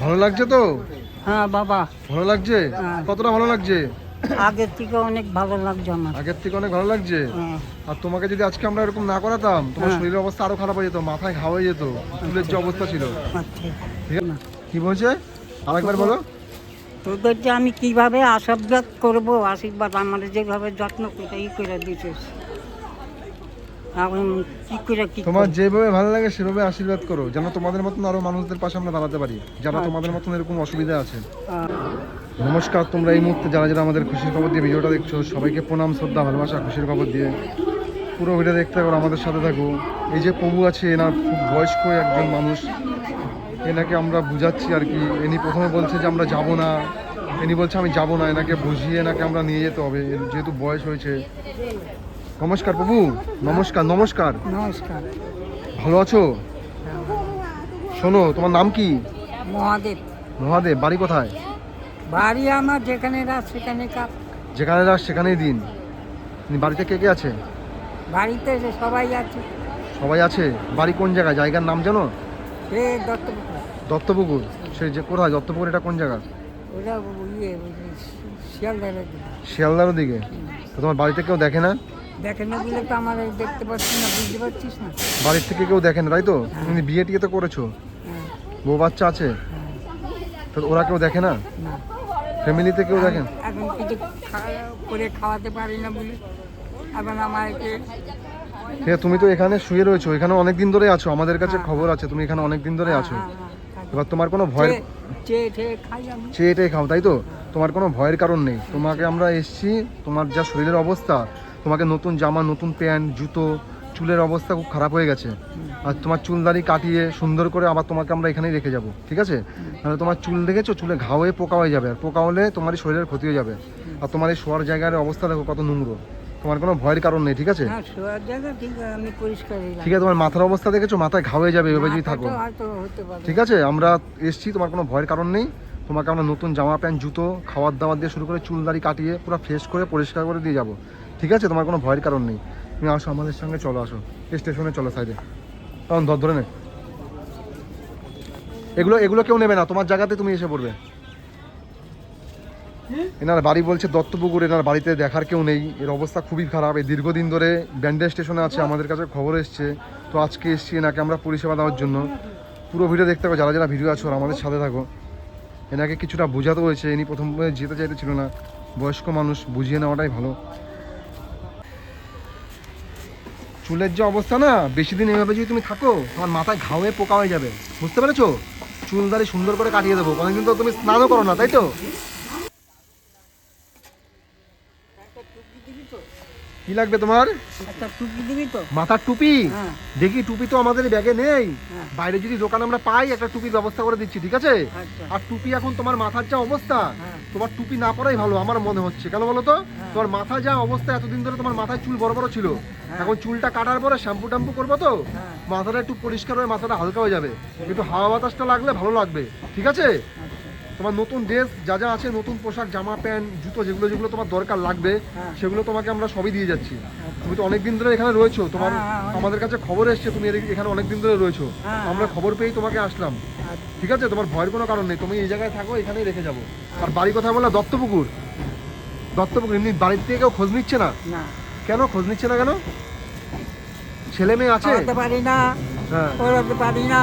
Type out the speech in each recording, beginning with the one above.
ভালো লাগছে তো? হ্যাঁ বাবা। ভালো লাগছে? হ্যাঁ। কতটা ভালো লাগছে? আগের থেকে অনেক ভালো লাগছে আমার। আগের থেকে অনেক ভালো লাগছে? হ্যাঁ। আর তোমাকে যদি আজকে আমরা এরকম না করাতাম তোমার হ্যাঁ। শরীরের অবস্থা আরও খারাপ হয়ে যেত মাথায় ঘা হয়ে যেত চুলের যে অবস্থা ছিল। আচ্ছা। ঠিক আছে? কি বলছে? আরেকবার বলো। তোদের যে আমি কীভাবে আশীর্বাদ করব আশীর্বাদ আমার যেভাবে যত্ন করে করে তোমার যেভাবে ভালো লাগে সেভাবে আশীর্বাদ করো যেন তোমাদের মতন আরও মানুষদের পাশে আমরা দাঁড়াতে পারি যারা আচ্ছা। তোমাদের মতন এরকম অসুবিধা আছে। নমস্কার তোমরা এই মুহূর্তে যারা যারা আমাদের খুশির খবর দিয়ে ভিডিওটা দেখছ সবাইকে প্রণাম শ্রদ্ধা ভালোবাসা খুশির খবর দিয়ে পুরো ভিডিও দেখতে থাকো আমাদের সাথে থাকো। এই যে প্রভু আছে এনার খুব বয়স্ক একজন মানুষ এনাকে আমরা বুঝাচ্ছি আর কি। এনি প্রথমে বলছে যে আমরা যাব না এনি বলছে আমি যাব না এনাকে বুঝিয়ে এনাকে আমরা নিয়ে যেতে হবে যেহেতু বয়স হয়েছে। নমস্কার প্রভু নমস্কার নমস্কার। নমস্কার। ভালো আছো? শোনো তোমার নাম কি? মহাদেব। মহাদেব বাড়ি কোথায়? বাড়ি আমার যেখানে রাত সেখানে কাপ যেখানে রাস সেখানেই দিন। বাড়িতে কে কে আছে? বাড়িতে সবাই আছে। সবাই আছে? বাড়ি কোন জায়গায়? জায়গার নাম জানো? সে দত্তপুকুর। দত্তপুকুর। সেই যে কোথায়? দত্তপুকুর এটা কোন জায়গা? ইয়ে শিয়ালদার দিকে। তো তোমার বাড়িতে কেউ দেখে না? দেখে না দিলে তো আমার দেখতে পাচ্ছি না বুঝতে পারছিস না? বাড়ির থেকে কেউ দেখে না তাই তো? তুমি বিয়ে টিয়ে তো করেছ। হ্যাঁ, বউ বাচ্চা আছে? হ্যাঁ, তো ওরা কেউ দেখে না? ফ্যামিলিতে কেউ দেখেন এখন কিছু করে খাওয়াতে পারি না বলে। এখন আমাকে ঠিক তুমি তো এখানে শুয়ে রয়েছো এখানে অনেক দিন ধরে আছো। আমাদের কাছে খবর আছে তুমি এখানে অনেক দিন ধরে আছো। হ্যাঁ, হ্যাঁ, এবার তোমার কোনো ভয়ের আমি। চেয়ে এটাই খাও তাই তো? তোমার কোনো ভয়ের কারণ নেই। তোমাকে আমরা এসছি তোমার যা শরীরের অবস্থা তোমাকে নতুন জামা নতুন প্যান্ট জুতো চুলের অবস্থা খুব খারাপ হয়ে গেছে। আর তোমার চুল দাড়ি কাটিয়ে সুন্দর করে আবার তোমাকে আমরা এখানেই রেখে যাব ঠিক আছে? তাহলে তোমার চুল দেখেছ? চুলে ঘা হয়ে পোকা হয়ে যাবে। আর পোকা হলে তোমার শরীরের ক্ষতি হয়ে যাবে। আর তোমার এই শোয়ার জায়গার অবস্থা দেখো কত নোংরো। তোমার কোনো ভয়ের কারণ নেই ঠিক আছে? হ্যাঁ ঠিক আছে, তোমার মাথার অবস্থা দেখেছ? মাথায় ঘা হয়ে যাবে এভাবে যদি থাকো। ঠিক আছে? আমরা এসছি তোমার কোনো ভয়ের কারণ নেই। তোমাকে আমরা নতুন জামা প্যান্ট, জুতো, খাওয়ার দাবার দিয়ে শুরু করে চুল দাড়ি কাটিয়ে পুরো ফ্রেশ করে, পরিষ্কার করে দিয়ে যাব। ঠিক আছে? তোমার কোনো ভয়ের কারণ নেই। তুমি আসো আমাদের সঙ্গে, চলো আসো। স্টেশনে চলো সাইডে তখন ধর, ধরে নে। এগুলো এগুলো কেউ নেবে না। তোমার জায়গাতে তুমি এসে পড়বে। এনার বাড়ি বলছে দত্তপুকুর। এনার বাড়িতে দেখার কেউ নেই। এর অবস্থা খুবই খারাপ। এই দীর্ঘদিন ধরে ব্যান্ডেজ স্টেশনে আছে। আমাদের কাছে খবর এসছে। তো আজকে এসছি এনাকে আমরা পরিষেবা দেওয়ার জন্য। পুরো ভিডিও দেখতে থাকো যারা যারা ভিডিও আছো আমাদের সাথে থাকো। এনাকে কিছুটা বোঝাতে হয়েছে, ইনি প্রথম যেতে চাইতে ছিল না। বয়স্ক মানুষ বুঝিয়ে নেওয়াটাই ভালো। চুলের যে অবস্থা না, বেশি দিন এভাবে যদি তুমি থাকো, তোমার মাথায় ঘা হয়ে পোকা হয়ে যাবে। বুঝতে পেরেছ? চুল দাঁড়িয়ে সুন্দর করে কাটিয়ে দেবো। অনেকদিন তো তুমি স্নানও করো না, তাই তো? কি লাগবে তোমার? মাথার টুপি হ্যাঁ। দেখি টুপি তো আমাদের ব্যাগে নেই। হ্যাঁ। বাইরে যদি দোকান আমরা পাই একটা টুপির ব্যবস্থা করে দিচ্ছি ঠিক আছে? আচ্ছা। আর টুপি এখন তোমার মাথার যা অবস্থা হ্যাঁ। তোমার টুপি না পরাই ভালো আমার মনে হচ্ছে। কেন বলো তো। তোমার মাথা যা অবস্থা এতদিন ধরে তোমার মাথায় চুল বড় বড় ছিল। এখন চুলটা কাটার পরে শ্যাম্পু ট্যাম্পু করব তো মাথাটা একটু পরিষ্কার হয়ে মাথাটা হালকা হয়ে যাবে। একটু হাওয়া বাতাসটা লাগলে ভালো লাগবে ঠিক আছে? তোমার নতুন ড্রেস যা যা আছে নতুন পোশাক জামা প্যান্ট জুতো যেগুলো যেগুলো তোমার দরকার লাগবে হ্যাঁ। সেগুলো তোমাকে আমরা সবই দিয়ে যাচ্ছি। তুমি তো অনেকদিন ধরে এখানে রয়েছো তোমার হ্যাঁ, হ্যাঁ, আমাদের কাছে খবর এসছে তুমি এখানে অনেকদিন ধরে রয়েছো। আমরা। খবর পেয়েই তোমাকে আসলাম। আচ্ছা। ঠিক আছে? তোমার ভয়ের কোনো কারণ নেই। তুমি এই জায়গায় থাকো এখানেই রেখে যাব। আর বাড়ি কথা বলা দত্তপুকুর। দত্তপুকুর এমনি বাড়ির থেকে কেউ খোঁজ নিচ্ছে না? কেন খোঁজ নিচ্ছে না কেন? ছেলে মেয়ে আছে? পারি না পড়াতে পারি না।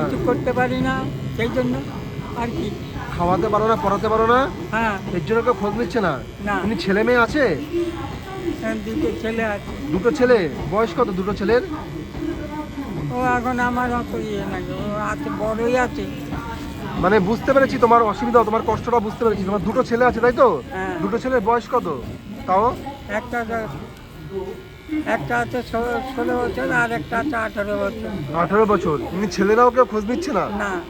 কিছু করতে পারি না সেই জন্য আর কি। খাওয়াতে পারো না পড়াতে পারো না হ্যাঁ। এর জন্য কেউ খোঁজ নিচ্ছে না। না। ছেলে মেয়ে আছে? হ্যাঁ, দুটো ছেলে আছে। দুটো ছেলে? বয়স কত দুটো ছেলের? ও এখন আমার অত ইয়ে ও আছে বড়ই আছে। মানে বুঝতে পেরেছি তোমার অসুবিধা তোমার কষ্টটা বুঝতে পেরেছি। তোমার দুটো ছেলে আছে তাই তো? হ্যাঁ। দুটো ছেলের বয়স কত? তাও? একটা একটা আছে ষোলো- ষোলো বছর আর একটা আছে আঠারো বছর। আঠারো বছর। এমনি ছেলেরাও কেউ খোঁজ নিচ্ছে না? না।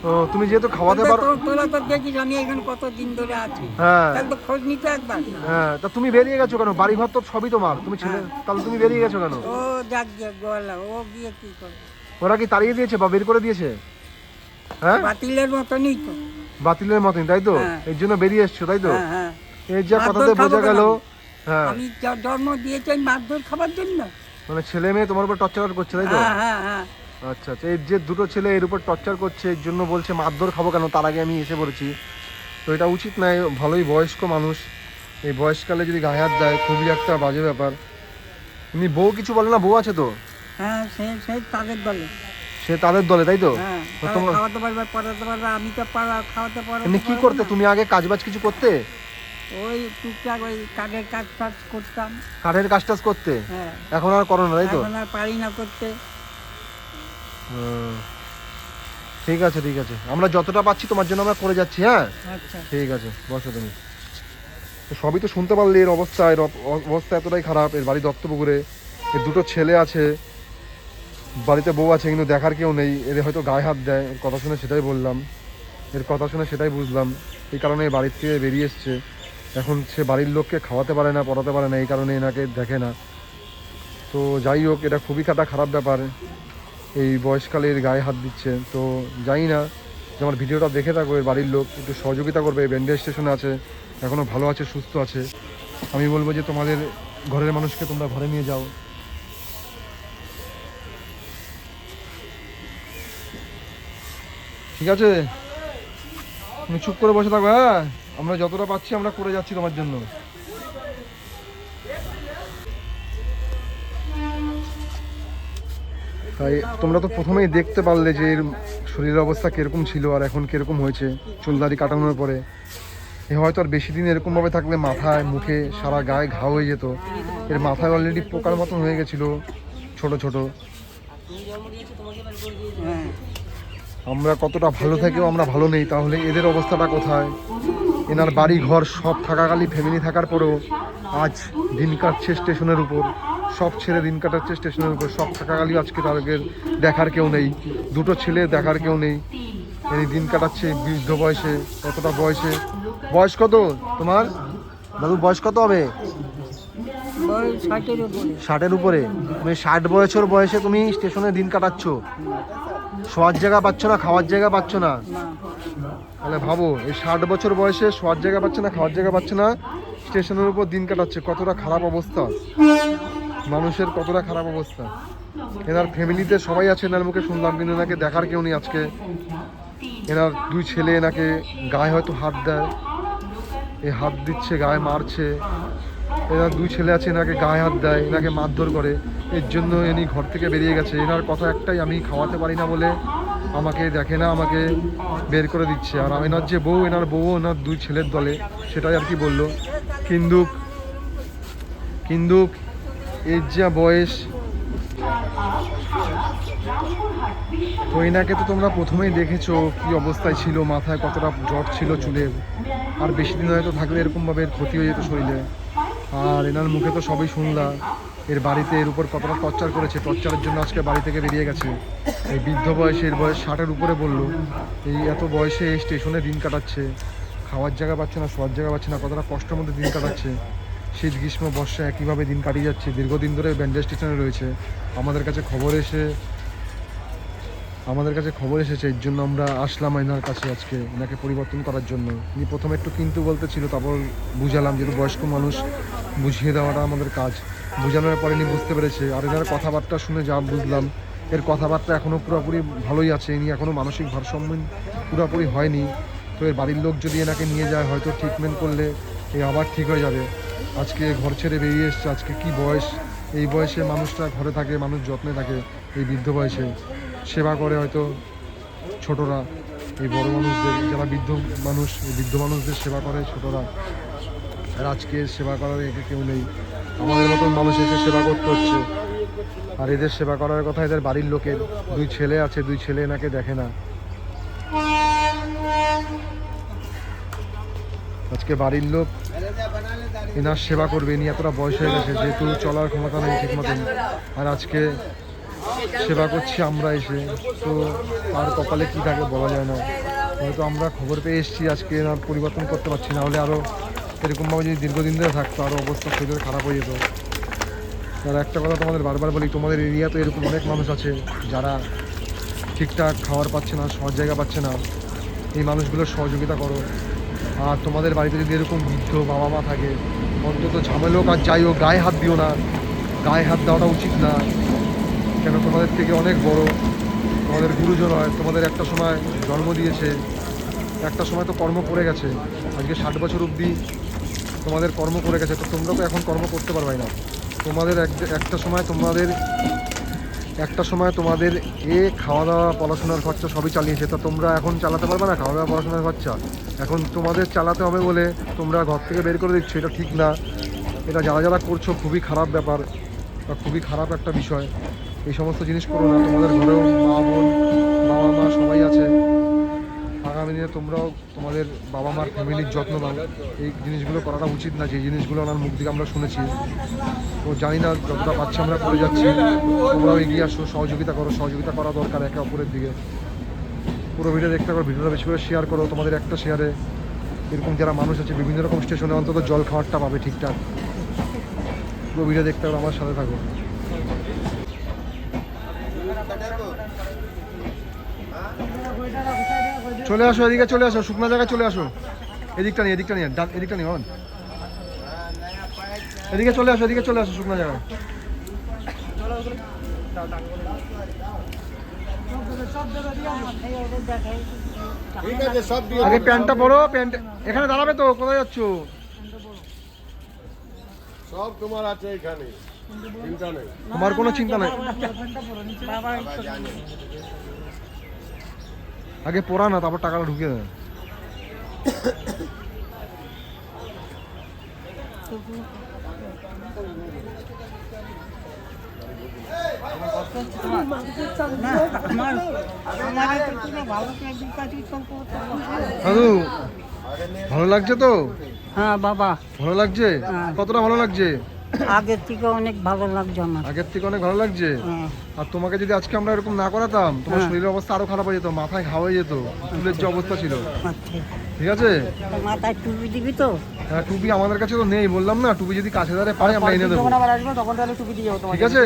ও, তুমি যেহেতু খাওয়াতে পারো তো- তোরা তো দেখিস আমি এখানে কত দিন ধরে আছি। হ্যাঁ। একবার খোঁজ নিতে একবার। হ্যাঁ তা তুমি বেরিয়ে গেছো কেন? বাড়ি ঘর তো সবই তোমার। তুমি ছেলে তাহলে তুমি বেরিয়ে গেছো কেন? ও যাক গিয়ে গলা ও গিয়ে কি করে? ওরা কি তাড়িয়ে দিয়েছে বা বের করে দিয়েছে? হ্যাঁ? বাতিলের মতনই তো। বাতিলের মতন তাই তো? হ্যাঁ। এর জন্য বেরিয়ে এসছো তাই তো? হ্যাঁ হ্যাঁ। এই যে কথাতে বোঝা গেল হ্যাঁ। আমি জন্ম দিয়েছি মারধর খাবার জন্য। মানে ছেলে মেয়ে তোমার উপর টর্চার করছে তাই তো? হ্যাঁ হ্যাঁ হ্যাঁ। আচ্ছা আচ্ছা। এই যে দুটো ছেলে এর উপর টর্চার করছে এর জন্য বলছে মারধর খাব কেন? তার আগে আমি এসে পড়েছি। তো এটা উচিত নয় ভালোই বয়স্ক মানুষ। এই বয়সকালে যদি গায়ে হাত দেয় খুবই একটা বাজে ব্যাপার। এমনি বউ কিছু বলে না? বউ আছে তো? হ্যাঁ সে সে তাদের দলে। সে তাদের দলে তাই তো? হ্যাঁ তোমরা- খাওয়াতে পারবে পড়াতে পারবে আমি তো পারা খাওয়াতে পারব এমনি কি করতে? তুমি আগে কাজবাজ কিছু করতে? ওই টুকটাক ওই কাঠের কাজ টাজ করতাম। কাঠের কাজ টাজ করতে? হ্যাঁ। এখন আর করো না তাই তো? এখন আর পারি না করতে। ঠিক আছে ঠিক আছে। আমরা যতটা পাচ্ছি তোমার জন্য আমরা করে যাচ্ছি হ্যাঁ? আচ্ছা। ঠিক আছে বসো তুমি। তো সবই তো শুনতে পারলে এর অবস্থা এর অবস্থা এতটাই খারাপ এর বাড়ি দত্তপুকুরে এর দুটো ছেলে আছে বাড়িতে বউ আছে কিন্তু দেখার কেউ নেই। এর হয়তো গায়ে হাত দেয় এর কথা শুনে সেটাই বললাম। এর কথা শুনে সেটাই বুঝলাম। এই কারণে এই বাড়ির থেকে বেরিয়ে এসছে। এখন সে বাড়ির লোককে খাওয়াতে পারে না পড়াতে পারে না এই কারণে এনাকে দেখে না। তো যাই হোক এটা খুবই কাটা খারাপ ব্যাপার। এই বয়সকালের গায়ে হাত দিচ্ছে। তো জানি না, যে আমার ভিডিওটা দেখে থাকো, এর বাড়ির লোক একটু সহযোগিতা করবে ব্যান্ডেজ স্টেশনে আছে এখনও ভালো আছে, সুস্থ আছে। আমি বলব যে তোমাদের ঘরের মানুষকে তোমরা ঘরে নিয়ে যাও। ঠিক আছে? তুমি চুপ করে বসে থাকো হ্যাঁ? আমরা যতটা পাচ্ছি আমরা করে যাচ্ছি তোমার জন্য। তাই তোমরা তো প্রথমেই দেখতে পারলে যে এর শরীরের অবস্থা কীরকম ছিল আর এখন কীরকম হয়েছে চুলদারি কাটানোর পরে। এ হয়তো আর বেশি দিন এরকমভাবে থাকলে মাথায়, মুখে সারা গায়ে ঘা হয়ে যেত। এর মাথায় অলরেডি পোকার মতন হয়ে গেছিল, ছোট ছোট। আমরা কতটা ভালো থেকেও আমরা ভালো নেই, তাহলে এদের অবস্থাটা কোথায়? এনার বাড়ি ঘর সব থাকাকালী ফ্যামিলি থাকার পরেও আজ দিন কাটছে স্টেশনের উপর। সব ছেড়ে দিন কাটাচ্ছে স্টেশনের উপর সব থাকাকালী আজকে তাদের দেখার কেউ নেই। দুটো ছেলে দেখার কেউ নেই। এই দিন কাটাচ্ছে বৃদ্ধ বয়সে কতটা বয়সে? বয়স কত তোমার? দাদু বয়স কত হবে? ষাটের উপরে। তুমি ষাট বছর বয়সে তুমি স্টেশনে দিন কাটাচ্ছ। শোয়ার জায়গা পাচ্ছ না খাওয়ার জায়গা পাচ্ছ না না? তাহলে ভাবো এই ষাট বছর বয়সে শোয়ার জায়গা পাচ্ছে না খাওয়ার জায়গা পাচ্ছে না স্টেশনের উপর দিন কাটাচ্ছে। কতটা খারাপ অবস্থা। মানুষের কতটা খারাপ অবস্থা। এনার ফ্যামিলিতে সবাই আছে, এনার মুখে শুনলাম, কিন্তু এনাকে দেখার কেউ নেই আজকে। এনার দুই ছেলে এনাকে গায়ে হয়তো হাত দেয়। এই হাত দিচ্ছে, গায়ে মারছে। এনার দুই ছেলে আছে, এনাকে গায়ে হাত দেয়, এনাকে মারধর করে। এর জন্য ইনি ঘর থেকে বেরিয়ে গেছে। এনার কথা একটাই, আমি খাওয়াতে পারি না বলে আমাকে দেখে না, আমাকে বের করে দিচ্ছে। আর এনার যে বউ, এনার বউ এনার দুই ছেলের দলে, সেটাই আর কি বলল। কিন্তু কিন্তু এর যা বয়স। তো তো তোমরা প্রথমেই দেখেছ, কি অবস্থায় ছিল, মাথায় কতটা জট ছিল চুলের আর বেশি দিন হয়তো থাকলে এরকমভাবে এর ক্ষতি হয়ে যেত শরীরে। আর এনার মুখে তো সবই শুনলা এর বাড়িতে এর উপর কতটা টর্চার করেছে, টর্চারের জন্য আজকে বাড়ি থেকে বেরিয়ে গেছে। এই বৃদ্ধ বয়সে এর বয়স ষাটের উপরে বলল, এই এত বয়সে স্টেশনে দিন কাটাচ্ছে, খাওয়ার জায়গা পাচ্ছে না, শোয়ার জায়গা পাচ্ছে না, কতটা কষ্টের মধ্যে দিন কাটাচ্ছে। শীত, গ্রীষ্ম, বর্ষা একইভাবে দিন কাটিয়ে যাচ্ছে। দীর্ঘদিন ধরে ব্যান্ডেজ স্টেশনে রয়েছে। আমাদের কাছে খবর এসে, আমাদের কাছে খবর এসেছে, এর জন্য আমরা আসলাম এনার কাছে আজকে, এনাকে পরিবর্তন করার জন্য। তিনি প্রথমে একটু কিন্তু বলতে ছিল তারপর বুঝালাম যেহেতু বয়স্ক মানুষ, বুঝিয়ে দেওয়াটা আমাদের কাজ। বোঝানোর পরে ইনি বুঝতে পেরেছে। আর এনার কথাবার্তা শুনে যা বুঝলাম, এর কথাবার্তা এখনও পুরোপুরি ভালোই আছে। ইনি এখনও মানসিক ভারসাম্য পুরোপুরি হয়নি। তো এর বাড়ির লোক যদি এনাকে নিয়ে যায়, হয়তো ট্রিটমেন্ট করলে এই আবার ঠিক হয়ে যাবে। আজকে ঘর ছেড়ে বেরিয়ে এসছে, আজকে কি বয়স? এই বয়সে মানুষটা ঘরে থাকে, মানুষ যত্নে থাকে, এই বৃদ্ধ বয়সে। সেবা করে হয়তো ছোটরা, এই বড় মানুষদের, যারা বৃদ্ধ মানুষ, এই বৃদ্ধ মানুষদের সেবা করে ছোটরা। আর আজকে সেবা করার একে কেউ নেই। আমাদের মতন মানুষ এসে সেবা করতে হচ্ছে। আর এদের সেবা করার কথা এদের বাড়ির লোকের, দুই ছেলে আছে, দুই ছেলে এনাকে দেখে না। আজকে বাড়ির লোক এনার সেবা করবে ইনি এতটা বয়স হয়ে গেছে, যেহেতু চলার ক্ষমতা নেই ঠিক মতন আর আজকে সেবা করছি আমরা এসে, তো আর কপালে কী থাকে বলা যায় না। হয়তো আমরা খবর পেয়ে এসেছি আজকে এনার পরিবর্তন করতে পারছি না হলে আরও এরকমভাবে যদি দীর্ঘদিন ধরে থাকতো আরও অবস্থা শরীরের খারাপ হয়ে যেত। আর একটা কথা তোমাদের বারবার বলি, তোমাদের এরিয়াতে এরকম অনেক মানুষ আছে, যারা ঠিকঠাক খাওয়ার পাচ্ছে না, সহজ জায়গা পাচ্ছে না। এই মানুষগুলোর সহযোগিতা করো। আর তোমাদের বাড়িতে যদি এরকম বৃদ্ধ বাবা মা থাকে, অন্তত ঝামেলোক আর যাই হোক, গায়ে হাত দিও না। গায়ে হাত দেওয়াটা উচিত না। কেন তোমাদের থেকে অনেক বড়। তোমাদের গুরুজন হয়, তোমাদের একটা সময় জন্ম দিয়েছে। একটা সময় তো কর্ম করে গেছে। আজকে ষাট বছর অবধি তোমাদের কর্ম করে গেছে। তো তোমরা তো এখন কর্ম করতে পারবে না। তোমাদের এক একটা সময় তোমাদের একটা সময় তোমাদের এ খাওয়া দাওয়া পড়াশোনার খরচা সবই চালিয়েছে। তা তোমরা এখন চালাতে পারবে না? খাওয়া দাওয়া পড়াশোনার খরচা? এখন তোমাদের চালাতে হবে বলে তোমরা ঘর থেকে বের করে দিচ্ছ, এটা ঠিক না। এটা যারা যারা করছ, খুবই খারাপ ব্যাপার বা খুবই খারাপ একটা বিষয়। এই সমস্ত জিনিস করো না, তোমাদের ঘরেও মা, বোন বাবা মা সবাই আছে। আগামী তোমরাও তোমাদের বাবা মার ফ্যামিলির যত্ন নাও। এই জিনিসগুলো করাটা উচিত না, যে জিনিসগুলো ওনার মুখ থেকে আমরা শুনেছি। তো জানি না যতটা পাচ্ছি আমরা করে যাচ্ছি। তোমরাও এগিয়ে আসো, সহযোগিতা করো, সহযোগিতা করা দরকার একে অপরের দিকে। পুরো ভিডিও দেখতে করো ভিডিওটা বেশি করে শেয়ার করো, তোমাদের একটা শেয়ারে এরকম যারা মানুষ আছে, বিভিন্ন রকম স্টেশনে অন্তত জল খাওয়ারটা পাবে ঠিকঠাক। পুরো ভিডিও দেখতে করো আমার সাথে থাকো। চলে আসো এদিকে চলে আসো শুকনো জায়গায় চলে আসো এদিকটা নিয়ে এদিকটা নিয়ে এদিকটা নিয়ে হন এদিকে চলে আসো এদিকে চলে আসো শুকনো জায়গায় আগে প্যান্টটা পরো প্যান্ট এখানে দাঁড়াবে তো কোথায় যাচ্ছ সব তোমার আছে এখানে তোমার কোনো চিন্তা নাই আগে পড়া না তারপর টাকাটা ঢুকিয়ে দেয় না আমার আমার এটা কি না ভালো করে বিকাশি চলতে হতো। দাদু ভালো লাগছে তো হ্যাঁ বাবা ভালো লাগছে হ্যাঁ। কতটা ভালো লাগছে আগের থেকে অনেক ভালো লাগছে আমার। আগের থেকে অনেক ভালো লাগছে? হ্যাঁ। আর তোমাকে যদি আজকে আমরা এরকম না করাতাম তোমার হ্যাঁ। শরীরের অবস্থা আরও খারাপ হয়ে যেত মাথায় ঘা হয়ে যেত চুলের যে অবস্থা ছিল। আচ্ছা। ঠিক আছে? মাথায় টুপি দিবি তো? হ্যাঁ টুপি আমাদের কাছে তো নেই বললাম না টুপি যদি কাছে দাঁড়ে পাই আমরা এনে দেবো। ঠিক আছে?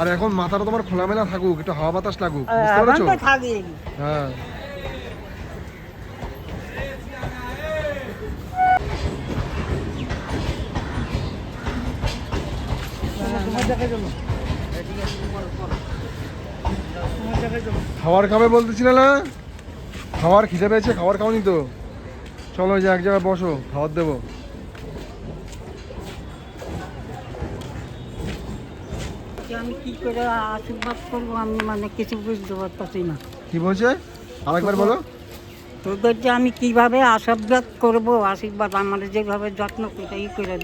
আর এখন মাথাটা তোমার খোলামেলা থাকুক একটু হাওয়া বাতাস লাগুক বুঝতে এখন পেরেছ? হ্যাঁ। খাবার খাবে বলতেছিলে না? খাবার খিদে পেয়েছে খাবার খাওনি তো। চলো যে এক জায়গায় বসো খাবার দেবো। আমি কি করে আশীর্বাদ করব আমি মানে কিছু বুঝতে পারতেছি না। কি বলছে? আরেকবার বলো। তোদের যে আমি কীভাবে আশীর্বাদ করব আশীর্বাদ আমার যেভাবে যত্ন করে ই করে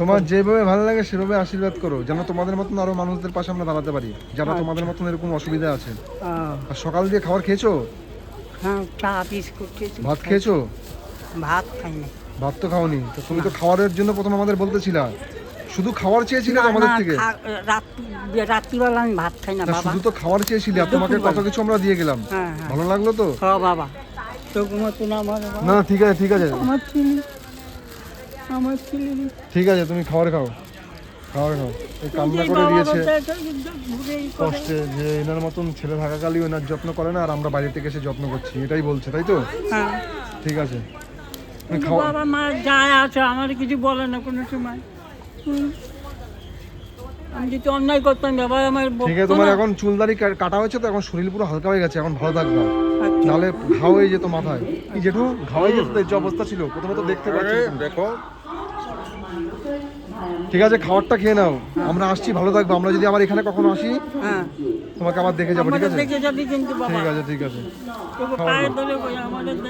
তোমার যেভাবে ভালো লাগে সেভাবে আশীর্বাদ করো যেন তোমাদের মতন আরও মানুষদের পাশে আমরা দাঁড়াতে পারি যারা আচ্ছা। তোমাদের মতন এরকম অসুবিধা আছে। আর সকাল দিয়ে খাবার খেয়েছো? হ্যাঁ চা বিস্কুট টিস্কুট ভাত খেয়েছো? ভাত খাই না ভাত তো খাওনি তো তুমি তো খাবারের জন্য প্রথম আমাদের বলতেছিলা। শুধু খাবার চেয়েছিলে আমাদের থেকে? রাত্রিবেলা আমি ভাত খাই না শুধু তো খাবার চেয়েছিলে তোমাকে কত কিছু আমরা দিয়ে গেলাম। হ্যাঁ হ্যাঁ। ভালো লাগল তো? বাবা। না ঠিক আছে ঠিক আছে আমার ছেলে আমার ছেলে ঠিক আছে তুমি খাবার খাও। খাবার খাও। এই কান্না করে দিয়েছে। কষ্টে যে এনার মতন ছেলে থাকাকালীও এনার যত্ন করে না আর আমরা বাইরে থেকে এসে যত্ন করছি। এটাই বলছে তাই তো? হ্যাঁ। ঠিক আছে। বাবা মা যায় আছে আমার কিছু বলে না কোনো সময়। আমি যদি অন্যায় করতাম বাবা আমার ঠিক আছে তোমার। এখন চুলদারি কা- কাটা হয়েছে তো এখন শরীর পুরো হালকা হয়ে গেছে এখন ভালো থাকবে। আচ্ছা। নাহলে ঘা হয়ে যেত মাথায়। কি জেঠু ঘা হয়ে যেত যে অবস্থা ছিল প্রথমে তো দেখতে পাচ্ছি দেখো ঠিক আছে খাবারটা খেয়ে নাও। আমরা আসছি ভালো থাকব। আমরা যদি আবার এখানে কখনো আসি হ্যাঁ। তোমাকে আবার দেখে যাব ঠিক আছে? দেখে যাবি কিন্তু বাবা। ঠিক আছে ঠিক আছে।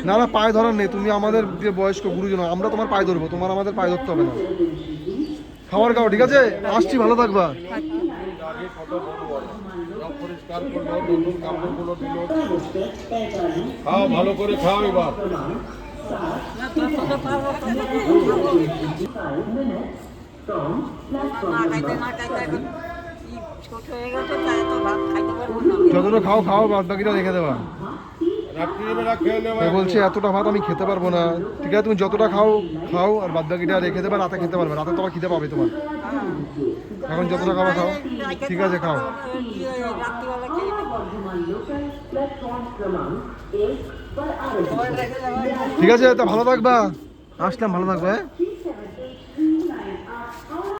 না না পায়ে ধরার নেই। তুমি আমাদের যে বয়স্ক গুরুজন আমরা তোমার পায়ে ধরবো। তোমার আমাদের পায়ে ধরতে হবে না। খাবার খাও ঠিক আছে? আসছি ভালো থাকবা। খাও ভালো করে খাও এবার। হয়ে যতটা খাও খাও বাদ বাকিটা রেখে দেবা। বলছে এতটা ভাত আমি খেতে পারব না। ঠিক আছে তুমি যতটা খাও খাও আর বাদ বাকিটা রেখে দেবে রাতে খেতে পারবে। রাতে তোমার খিদে পাবে তোমার। এখন যতটা খাবার খাও। ঠিক আছে খাও। ঠিক আছে তা ভালো থাকবা। আসলাম ভালো থাকবে হ্যাঁ?